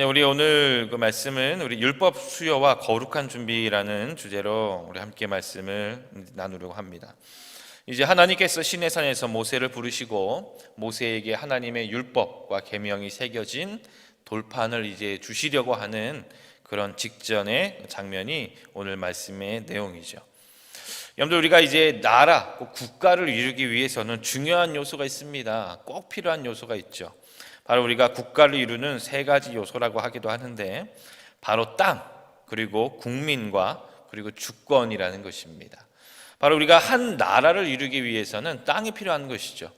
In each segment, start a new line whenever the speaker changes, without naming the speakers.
네, 우리 오늘 그 말씀은 우리 율법 수여와 거룩한 준비라는 주제로 우리 함께 말씀을 나누려고 합니다. 이제 하나님께서 시내산에서 모세를 부르시고 모세에게 하나님의 율법과 계명이 새겨진 돌판을 이제 주시려고 하는 그런 직전의 장면이 오늘 말씀의 내용이죠. 여러분들 우리가 이제 나라, 꼭 국가를 이루기 위해서는 중요한 요소가 있습니다. 꼭 필요한 요소가 있죠. 바로 우리가 국가를 이루는 세 가지 요소라고 하기도 하는데 바로 땅, 그리고 국민과 그리고 주권이라는 것입니다. 바로 우리가 한 나라를 이루기 위해서는 땅이 필요한 것이죠.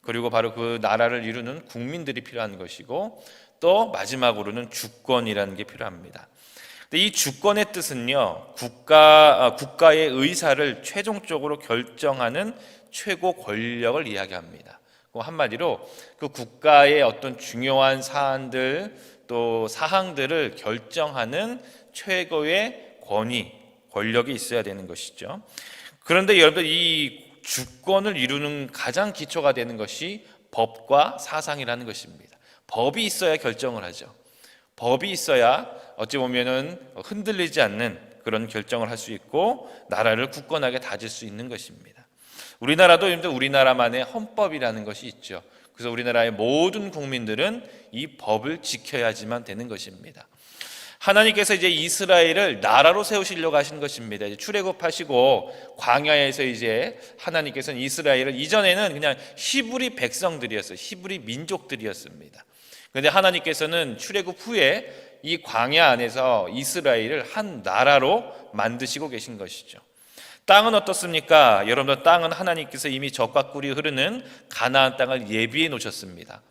그리고 바로 그 나라를 이루는 국민들이 필요한 것이고 또 마지막으로는 주권이라는 게 필요합니다. 근데 이 주권의 뜻은요, 국가, 아, 국가의 의사를 최종적으로 결정하는 최고 권력을 이야기합니다. 그 한마디로 그 국가의 어떤 중요한 사안들 또 사항들을 결정하는 최고의 권위, 권력이 있어야 되는 것이죠. 그런데 여러분들 이 주권을 이루는 가장 기초가 되는 것이 법과 사상이라는 것입니다. 법이 있어야 결정을 하죠. 법이 있어야 어찌 보면은 흔들리지 않는 그런 결정을 할 수 있고 나라를 굳건하게 다질 수 있는 것입니다. 우리나라도 우리나라만의 헌법이라는 것이 있죠. 그래서 우리나라의 모든 국민들은 이 법을 지켜야지만 되는 것입니다. 하나님께서 이제 이스라엘을 나라로 세우시려고 하신 것입니다. 출애굽하시고 광야에서 이제 하나님께서는 이스라엘을 이전에는 그냥 히브리 백성들이었어요. 히브리 민족들이었습니다. 그런데 하나님께서는 출애굽 후에 이 광야 안에서 이스라엘을 한 나라로 만드시고 계신 것이죠. 땅은 어떻습니까? 여러분들 땅은 하나님께서 이미 적과 꿀이 흐르는 가나안 땅을 예비해 놓으셨습니다.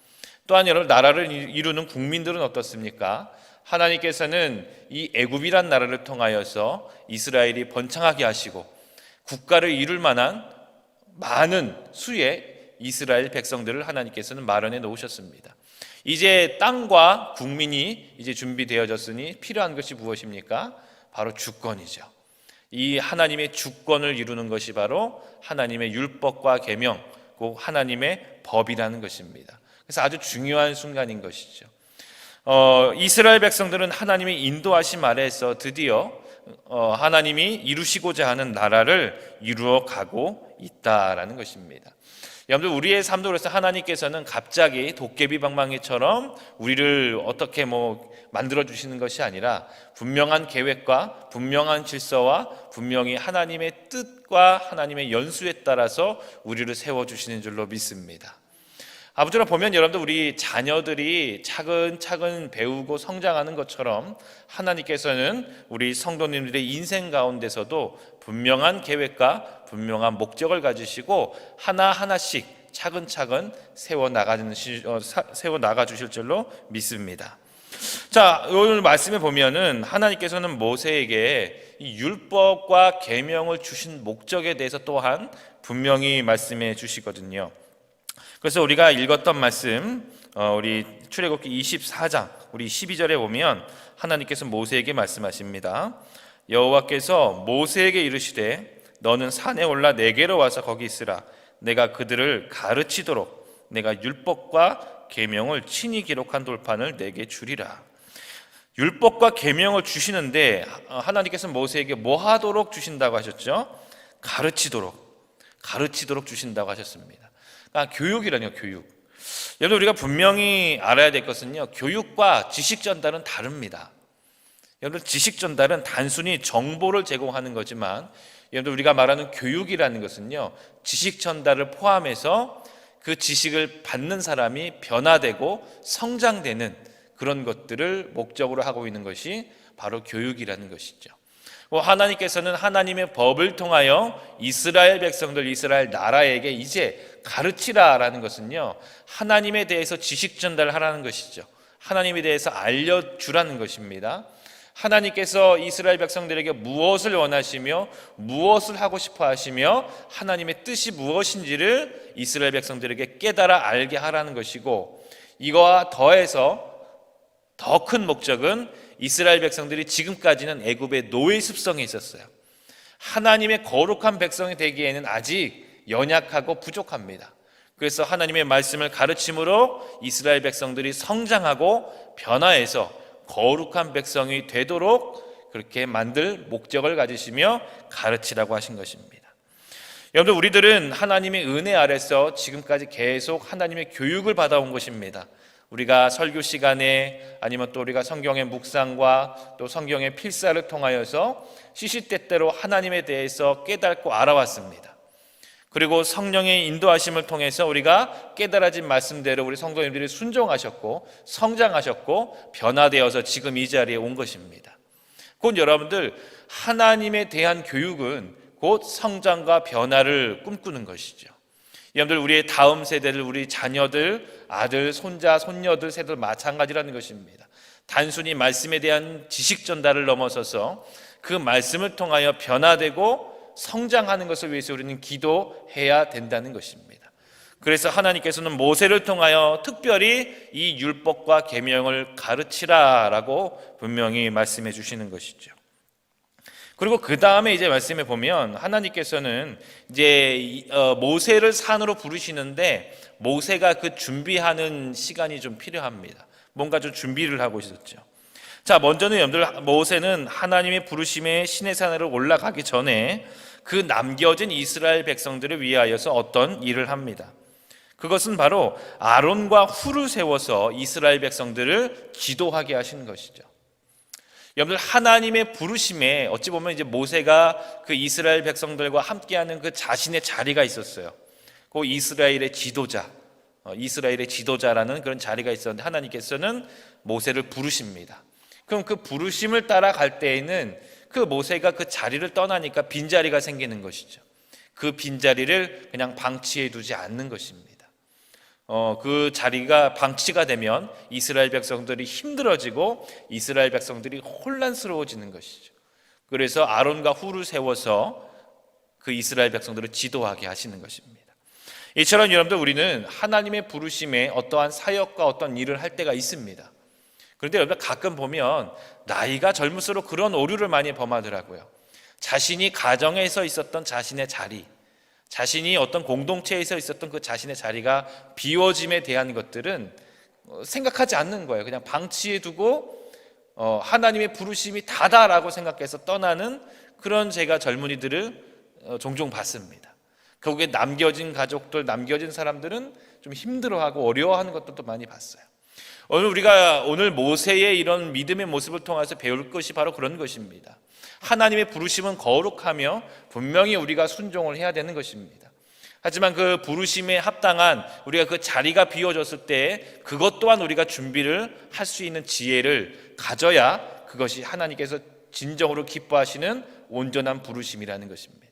또한 여러분 나라를 이루는 국민들은 어떻습니까? 하나님께서는 이 애굽이란 나라를 통하여서 이스라엘이 번창하게 하시고 국가를 이룰 만한 많은 수의 이스라엘 백성들을 하나님께서는 마련해 놓으셨습니다. 이제 땅과 국민이 이제 준비되어졌으니 필요한 것이 무엇입니까? 바로 주권이죠. 이 하나님의 주권을 이루는 것이 바로 하나님의 율법과 계명, 꼭 하나님의 법이라는 것입니다. 그래서 아주 중요한 순간인 것이죠. 어, 이스라엘 백성들은 하나님의 인도하심 아래에서 드디어 어, 하나님이 이루시고자 하는 나라를 이루어 가고 있다라는 것입니다. 여러분들 우리의 삶도 그래서 하나님께서는 갑자기 도깨비 방망이처럼 우리를 어떻게 뭐 만들어 주시는 것이 아니라 분명한 계획과 분명한 질서와 분명히 하나님의 뜻과 하나님의 연수에 따라서 우리를 세워 주시는 줄로 믿습니다. 아버지로 보면 여러분들 우리 자녀들이 차근차근 배우고 성장하는 것처럼 하나님께서는 우리 성도님들의 인생 가운데서도 분명한 계획과 분명한 목적을 가지시고 하나하나씩 차근차근 세워 나가는 어, 나가 주실 줄로 믿습니다. 자, 오늘 말씀에 보면은 하나님께서는 모세에게 이 율법과 계명을 주신 목적에 대해서 또한 분명히 말씀해 주시거든요. 그래서 우리가 읽었던 말씀 어, 우리 출애굽기 24장 우리 12절에 보면 하나님께서 모세에게 말씀하십니다. 여호와께서 모세에게 이르시되 너는 산에 올라 내게로 와서 거기 있으라 내가 그들을 가르치도록 내가 율법과 계명을 친히 기록한 돌판을 내게 주리라. 율법과 계명을 주시는데 하나님께서 모세에게 뭐 하도록 주신다고 하셨죠? 가르치도록 가르치도록 주신다고 하셨습니다. 그러니까 교육이라뇨, 교육. 여러분 우리가 분명히 알아야 될 것은요. 교육과 지식 전달은 다릅니다. 여러분 지식 전달은 단순히 정보를 제공하는 거지만 여러분 우리가 말하는 교육이라는 것은요. 지식 전달을 포함해서 그 지식을 받는 사람이 변화되고 성장되는 그런 것들을 목적으로 하고 있는 것이 바로 교육이라는 것이죠. 뭐 하나님께서는 하나님의 법을 통하여 이스라엘 백성들, 이스라엘 나라에게 이제 가르치라라는 것은요, 하나님에 대해서 지식 전달을 하라는 것이죠. 하나님에 대해서 알려주라는 것입니다. 하나님께서 이스라엘 백성들에게 무엇을 원하시며 무엇을 하고 싶어 하시며 하나님의 뜻이 무엇인지를 이스라엘 백성들에게 깨달아 알게 하라는 것이고 이거와 더해서 더 큰 목적은 이스라엘 백성들이 지금까지는 애굽의 노예 습성에 있었어요. 하나님의 거룩한 백성이 되기에는 아직 연약하고 부족합니다. 그래서 하나님의 말씀을 가르침으로 이스라엘 백성들이 성장하고 변화해서 거룩한 백성이 되도록 그렇게 만들 목적을 가지시며 가르치라고 하신 것입니다. 여러분 우리들은 하나님의 은혜 아래서 지금까지 계속 하나님의 교육을 받아온 것입니다. 우리가 설교 시간에 아니면 또 우리가 성경의 묵상과 또 성경의 필사를 통하여서 시시때때로 하나님에 대해서 깨닫고 알아왔습니다. 그리고 성령의 인도하심을 통해서 우리가 깨달아진 말씀대로 우리 성도님들이 순종하셨고 성장하셨고 변화되어서 지금 이 자리에 온 것입니다. 곧 여러분들 하나님에 대한 교육은 곧 성장과 변화를 꿈꾸는 것이죠. 여러분들 우리의 다음 세대를 우리 자녀들, 아들, 손자, 손녀들 세대도 마찬가지라는 것입니다. 단순히 말씀에 대한 지식 전달을 넘어서서 그 말씀을 통하여 변화되고 성장하는 것을 위해서 우리는 기도해야 된다는 것입니다. 그래서 하나님께서는 모세를 통하여 특별히 이 율법과 계명을 가르치라라고 분명히 말씀해 주시는 것이죠. 그리고 그 다음에 이제 말씀해 보면 하나님께서는 이제 어, 모세를 산으로 부르시는데 모세가 그 준비하는 시간이 좀 필요합니다. 뭔가 좀 준비를 하고 있었죠. 자, 먼저는 여러분들 모세는 하나님의 부르심에 신의 산으로 올라가기 전에 그 남겨진 이스라엘 백성들을 위하여서 어떤 일을 합니다. 그것은 바로 아론과 후를 세워서 이스라엘 백성들을 기도하게 하신 것이죠. 여러분들 하나님의 부르심에 어찌 보면 이제 모세가 그 이스라엘 백성들과 함께하는 그 자신의 자리가 있었어요. 그 이스라엘의 지도자, 어, 이스라엘의 지도자라는 그런 자리가 있었는데 하나님께서는 모세를 부르십니다. 그럼 그 부르심을 따라갈 때에는 그 모세가 그 자리를 떠나니까 빈 자리가 생기는 것이죠. 그 빈 자리를 그냥 방치해 두지 않는 것입니다. 어, 그 자리가 방치가 되면 이스라엘 백성들이 힘들어지고 이스라엘 백성들이 혼란스러워지는 것이죠. 그래서 아론과 후를 세워서 그 이스라엘 백성들을 지도하게 하시는 것입니다. 이처럼 여러분들 우리는 하나님의 부르심에 어떠한 사역과 어떤 일을 할 때가 있습니다. 그런데 여러분 가끔 보면 나이가 젊을수록 그런 오류를 많이 범하더라고요. 자신이 가정에서 있었던 자신의 자리, 자신이 어떤 공동체에서 있었던 그 자신의 자리가 비워짐에 대한 것들은 어, 생각하지 않는 거예요. 그냥 방치해 두고 어, 하나님의 부르심이 다다라고 생각해서 떠나는 그런 제가 젊은이들을 어, 종종 봤습니다. 결국에 남겨진 가족들, 남겨진 사람들은 좀 힘들어하고 어려워하는 것들도 많이 봤어요. 오늘 우리가 오늘 모세의 이런 믿음의 모습을 통해서 배울 것이 바로 그런 것입니다. 하나님의 부르심은 거룩하며 분명히 우리가 순종을 해야 되는 것입니다. 하지만 그 부르심에 합당한 우리가 그 자리가 비워졌을 때 그것 또한 우리가 준비를 할 수 있는 지혜를 가져야 그것이 하나님께서 진정으로 기뻐하시는 온전한 부르심이라는 것입니다.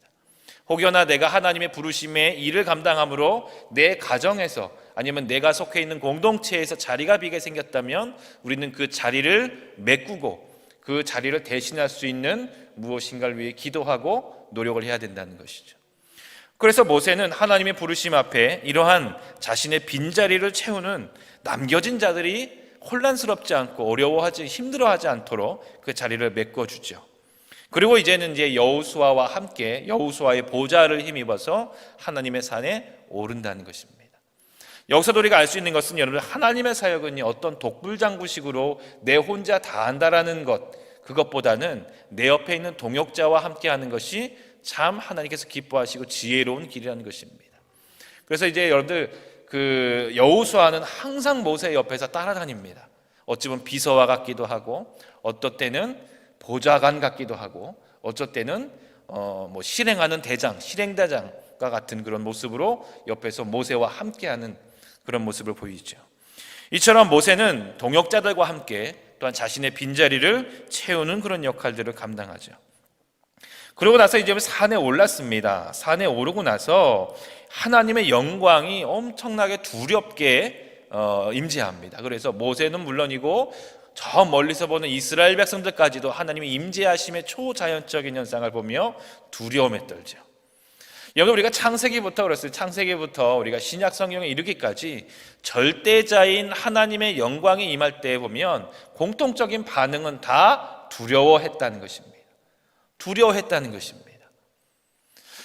혹여나 내가 하나님의 부르심에 일을 감당함으로 내 가정에서 아니면 내가 속해 있는 공동체에서 자리가 비게 생겼다면 우리는 그 자리를 메꾸고 그 자리를 대신할 수 있는 무엇인가를 위해 기도하고 노력을 해야 된다는 것이죠. 그래서 모세는 하나님의 부르심 앞에 이러한 자신의 빈자리를 채우는 남겨진 자들이 혼란스럽지 않고 어려워하지 힘들어하지 않도록 그 자리를 메꿔 주죠. 그리고 이제는 이제 여호수아와 함께 여호수아의 보좌를 힘입어서 하나님의 산에 오른다는 것입니다. 여기서도 우리가 알 수 있는 것은 여러분 하나님의 사역은 어떤 독불장구식으로 내 혼자 다 한다라는 것 그것보다는 내 옆에 있는 동역자와 함께 하는 것이 참 하나님께서 기뻐하시고 지혜로운 길이라는 것입니다. 그래서 이제 여러분들 그 여호수아는 항상 모세 옆에서 따라다닙니다. 어찌 보면 비서와 같기도 하고 어떨 때는 보좌관 같기도 하고 어쩔 때는 어 뭐 실행하는 대장, 실행대장과 같은 그런 모습으로 옆에서 모세와 함께하는 그런 모습을 보이죠. 이처럼 모세는 동역자들과 함께 또한 자신의 빈자리를 채우는 그런 역할들을 감당하죠. 그러고 나서 이제 산에 올랐습니다. 산에 오르고 나서 하나님의 영광이 엄청나게 두렵게 어, 임재합니다. 그래서 모세는 물론이고 저 멀리서 보는 이스라엘 백성들까지도 하나님의 임재하심의 초자연적인 현상을 보며 두려움에 떨죠. 여기 우리가 창세기부터 그랬어요. 창세기부터 우리가 신약 성경에 이르기까지 절대자인 하나님의 영광이 임할 때 보면 공통적인 반응은 다 두려워했다는 것입니다. 두려워했다는 것입니다.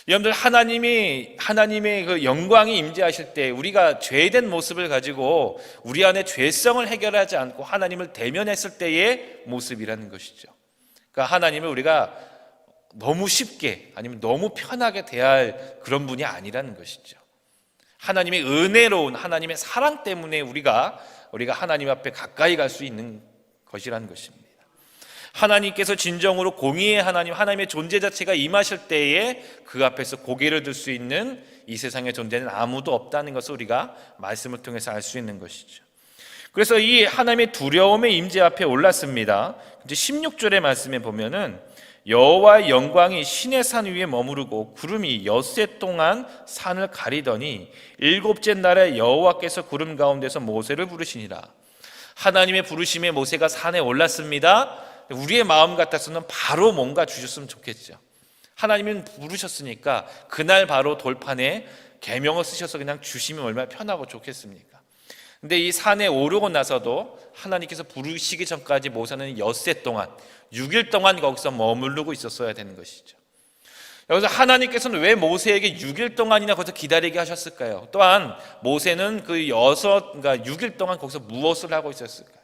여러분들 하나님이 하나님의 그 영광이 임재하실 때 우리가 죄된 모습을 가지고 우리 안에 죄성을 해결하지 않고 하나님을 대면했을 때의 모습이라는 것이죠. 그러니까 하나님을 우리가 너무 쉽게 아니면 너무 편하게 대할 그런 분이 아니라는 것이죠. 하나님의 은혜로운 하나님의 사랑 때문에 우리가 우리가 하나님 앞에 가까이 갈 수 있는 것이라는 것입니다. 하나님께서 진정으로 공의의 하나님, 하나님의 존재 자체가 임하실 때에 그 앞에서 고개를 들 수 있는 이 세상의 존재는 아무도 없다는 것을 우리가 말씀을 통해서 알 수 있는 것이죠. 그래서 이 하나님의 두려움의 임재 앞에 올랐습니다. 이제 16절의 말씀에 보면은 여호와의 영광이 신의 산 위에 머무르고 구름이 엿새 동안 산을 가리더니 일곱째 날에 여호와께서 구름 가운데서 모세를 부르시니라. 하나님의 부르심에 모세가 산에 올랐습니다. 우리의 마음 같아서는 바로 뭔가 주셨으면 좋겠죠. 하나님은 부르셨으니까 그날 바로 돌판에 계명을 쓰셔서 그냥 주시면 얼마나 편하고 좋겠습니까? 근데 이 산에 오르고 나서도 하나님께서 부르시기 전까지 모세는 엿새 동안 6일 동안 거기서 머무르고 있었어야 되는 것이죠. 여기서 하나님께서는 왜 모세에게 6일 동안이나 거기서 기다리게 하셨을까요? 또한 모세는 그 여섯, 그러니까 6일 동안 거기서 무엇을 하고 있었을까요?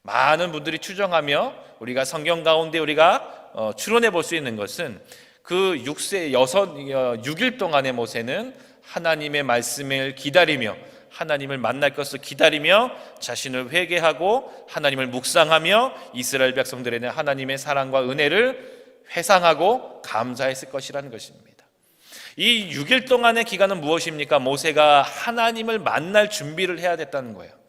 많은 분들이 추정하며 우리가 성경 가운데 우리가 어, 추론해 볼 수 있는 것은 그 6세 여섯 6일 동안의 모세는 하나님의 말씀을 기다리며 하나님을 만날 것을 기다리며 자신을 회개하고 하나님을 묵상하며 이스라엘 백성들에게 하나님의 사랑과 은혜를 회상하고 감사했을 것이라는 것입니다. 이 6일 동안의 기간은 무엇입니까? 모세가 하나님을 만날 준비를 해야 됐다는 거예요.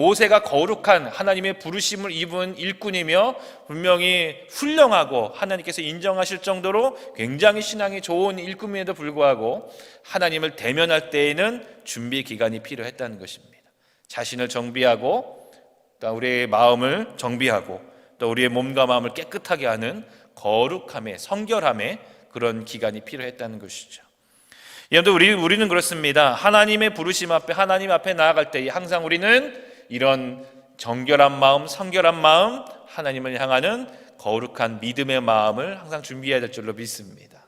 모세가 거룩한 하나님의 부르심을 입은 일꾼이며 분명히 훌륭하고 하나님께서 인정하실 정도로 굉장히 신앙이 좋은 일꾼임에도 불구하고 하나님을 대면할 때에는 준비 기간이 필요했다는 것입니다. 자신을 정비하고 또 우리의 마음을 정비하고 또 우리의 몸과 마음을 깨끗하게 하는 거룩함의 성결함의 그런 기간이 필요했다는 것이죠. 여러분 우리 우리는 그렇습니다. 하나님의 부르심 앞에 하나님 앞에 나아갈 때 항상 우리는 이런 정결한 마음, 성결한 마음, 하나님을 향하는 거룩한 믿음의 마음을 항상 준비해야 될 줄로 믿습니다.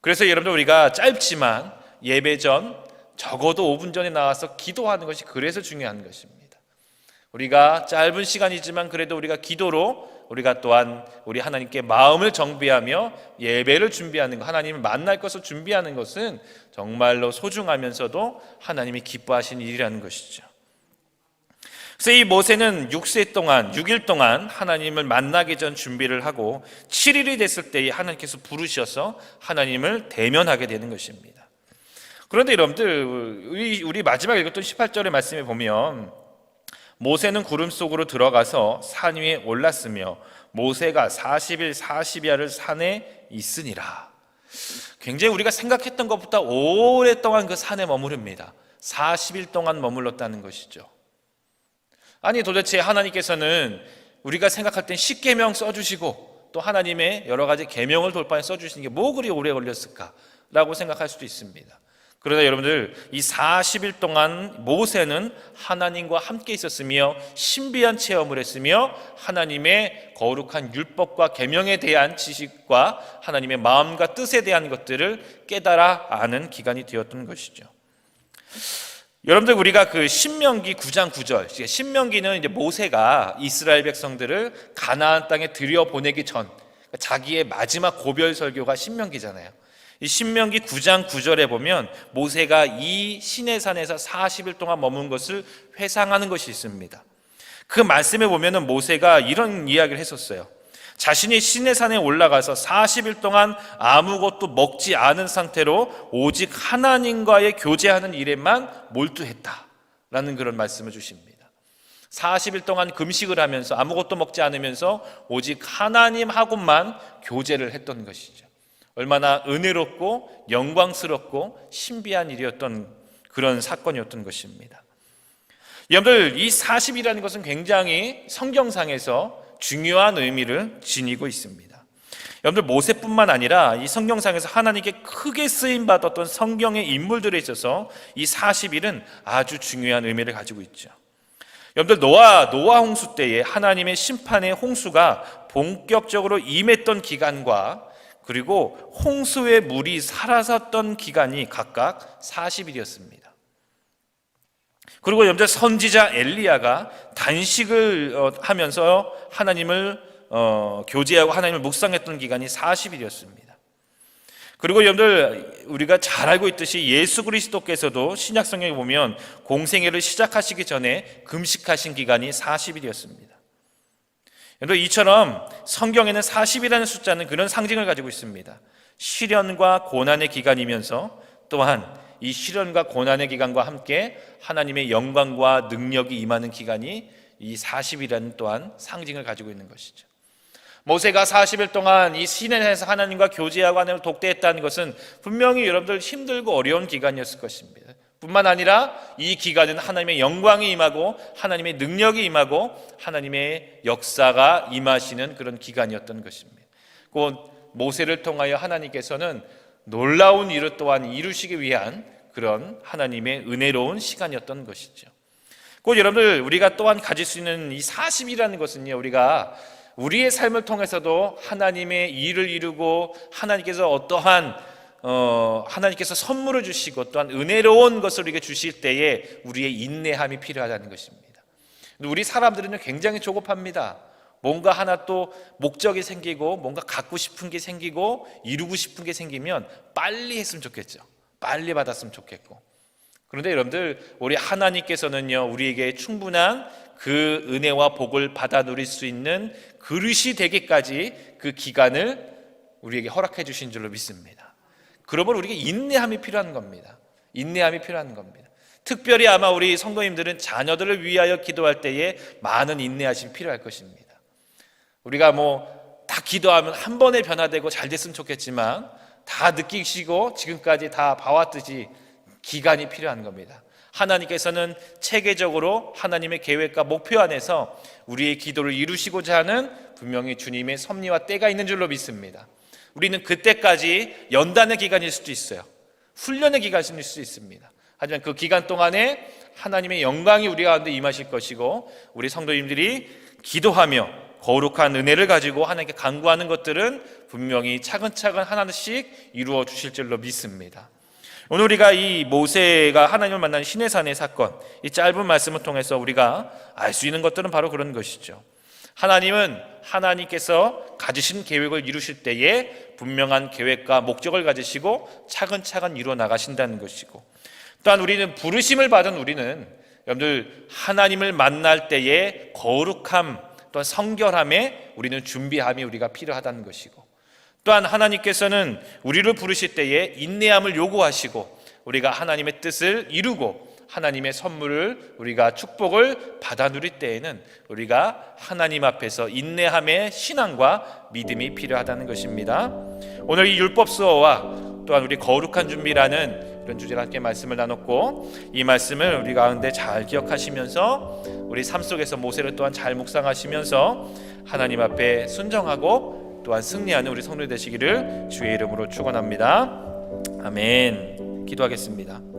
그래서 여러분들 우리가 짧지만 예배 전 적어도 5분 전에 나와서 기도하는 것이 그래서 중요한 것입니다. 우리가 짧은 시간이지만 그래도 우리가 기도로 우리가 또한 우리 하나님께 마음을 정비하며 예배를 준비하는 것, 하나님을 만날 것을 준비하는 것은 정말로 소중하면서도 하나님이 기뻐하시는 일이라는 것이죠. 그래서 이 모세는 6세 동안 6일 동안 하나님을 만나기 전 준비를 하고 7일이 됐을 때에 하나님께서 부르셔서 하나님을 대면하게 되는 것입니다. 그런데 여러분들 우리, 마지막 읽었던 18절의 말씀에 보면 모세는 구름 속으로 들어가서 산 위에 올랐으며 모세가 40일 40야를 산에 있으니라. 굉장히 우리가 생각했던 것보다 오랫동안 그 산에 머무릅니다. 40일 동안 머물렀다는 것이죠. 아니 도대체 하나님께서는 우리가 생각할 땐 십계명 써주시고 또 하나님의 여러 가지 계명을 돌파해 써주시는 게 뭐 그리 오래 걸렸을까라고 생각할 수도 있습니다. 그러나 여러분들 이 40일 동안 모세는 하나님과 함께 있었으며 신비한 체험을 했으며 하나님의 거룩한 율법과 계명에 대한 지식과 하나님의 마음과 뜻에 대한 것들을 깨달아 아는 기간이 되었던 것이죠. 여러분들 우리가 그 신명기 9장 9절 신명기는 이제 모세가 이스라엘 백성들을 가나안 땅에 들여 보내기 전 그러니까 자기의 마지막 고별 설교가 신명기잖아요. 이 신명기 9장 9절에 보면 모세가 이 시내산에서 40일 동안 머문 것을 회상하는 것이 있습니다. 그 말씀에 보면은 모세가 이런 이야기를 했었어요. 자신이 시내산에 올라가서 40일 동안 아무것도 먹지 않은 상태로 오직 하나님과의 교제하는 일에만 몰두했다라는 그런 말씀을 주십니다. 40일 동안 금식을 하면서 아무것도 먹지 않으면서 오직 하나님하고만 교제를 했던 것이죠. 얼마나 은혜롭고 영광스럽고 신비한 일이었던 그런 사건이었던 것입니다. 여러분들 이 40이라는 것은 굉장히 성경상에서 중요한 의미를 지니고 있습니다. 여러분들 모세뿐만 아니라 이 성경상에서 하나님께 크게 쓰임 받았던 성경의 인물들에 있어서 이 40일은 아주 중요한 의미를 가지고 있죠. 여러분들 노아 노아 홍수 때에 하나님의 심판의 홍수가 본격적으로 임했던 기간과 그리고 홍수의 물이 사라졌던 기간이 각각 40일이었습니다. 그리고 여러분들 선지자 엘리야가 단식을 어, 하면서 하나님을 어, 교제하고 하나님을 묵상했던 기간이 40일이었습니다. 그리고 여러분들 우리가 잘 알고 있듯이 예수 그리스도께서도 신약 성경에 보면 공생애를 시작하시기 전에 금식하신 기간이 40일이었습니다. 여러분 이처럼 성경에는 40이라는 숫자는 그런 상징을 가지고 있습니다. 시련과 고난의 기간이면서 또한 이 시련과 고난의 기간과 함께 하나님의 영광과 능력이 임하는 기간이 이 40이라는 또한 상징을 가지고 있는 것이죠. 모세가 40일 동안 이 시내에서 하나님과 교제하고 하나님을 독대했다는 것은 분명히 여러분들 힘들고 어려운 기간이었을 것입니다. 뿐만 아니라 이 기간은 하나님의 영광이 임하고 하나님의 능력이 임하고 하나님의 역사가 임하시는 그런 기간이었던 것입니다. 곧 모세를 통하여 하나님께서는 놀라운 일을 또한 이루시기 위한 그런 하나님의 은혜로운 시간이었던 것이죠. 곧 여러분들 우리가 또한 가질 수 있는 이 40이라는 것은요. 우리가 우리의 삶을 통해서도 하나님의 일을 이루고 하나님께서 어떠한 어, 하나님께서 선물을 주시고 또한 은혜로운 것을 우리에게 주실 때에 우리의 인내함이 필요하다는 것입니다. 우리 사람들은 굉장히 조급합니다. 뭔가 하나 또 목적이 생기고 뭔가 갖고 싶은 게 생기고 이루고 싶은 게 생기면 빨리 했으면 좋겠죠. 빨리 받았으면 좋겠고. 그런데 여러분들 우리 하나님께서는요 우리에게 충분한 그 은혜와 복을 받아 누릴 수 있는 그릇이 되기까지 그 기간을 우리에게 허락해 주신 줄로 믿습니다. 그러므로 우리에게 인내함이 필요한 겁니다. 인내함이 필요한 겁니다. 특별히 아마 우리 성도님들은 자녀들을 위하여 기도할 때에 많은 인내하심이 필요할 것입니다. 우리가 뭐 다 기도하면 한 번에 변화되고 잘 됐으면 좋겠지만 다 느끼시고 지금까지 다 봐왔듯이 기간이 필요한 겁니다. 하나님께서는 체계적으로 하나님의 계획과 목표 안에서 우리의 기도를 이루시고자 하는 분명히 주님의 섭리와 때가 있는 줄로 믿습니다. 우리는 그때까지 연단의 기간일 수도 있어요. 훈련의 기간일 수 있습니다. 하지만 그 기간 동안에 하나님의 영광이 우리 가운데 임하실 것이고 우리 성도님들이 기도하며 거룩한 은혜를 가지고 하나님께 간구하는 것들은 분명히 차근차근 하나씩 이루어 주실 줄로 믿습니다. 오늘 우리가 이 모세가 하나님을 만난 시내산의 사건, 이 짧은 말씀을 통해서 우리가 알 수 있는 것들은 바로 그런 것이죠. 하나님은 하나님께서 가지신 계획을 이루실 때에 분명한 계획과 목적을 가지시고 차근차근 이루어 나가신다는 것이고 또한 우리는 부르심을 받은 우리는 여러분들 하나님을 만날 때에 거룩함 또한 성결함에 우리는 준비함이 우리가 필요하다는 것이고 또한 하나님께서는 우리를 부르실 때에 인내함을 요구하시고 우리가 하나님의 뜻을 이루고 하나님의 선물을 우리가 축복을 받아 누릴 때에는 우리가 하나님 앞에서 인내함의 신앙과 믿음이 필요하다는 것입니다. 오늘 이 율법 수어와 또한 우리 거룩한 준비라는 이런 주제로 함께 말씀을 나눴고 이 말씀을 우리 가운데 잘 기억하시면서 우리 삶 속에서 모세를 또한 잘 묵상하시면서 하나님 앞에 순정하고 또한 승리하는 우리 성도 되시기를 주의 이름으로 축원합니다. 아멘. 기도하겠습니다.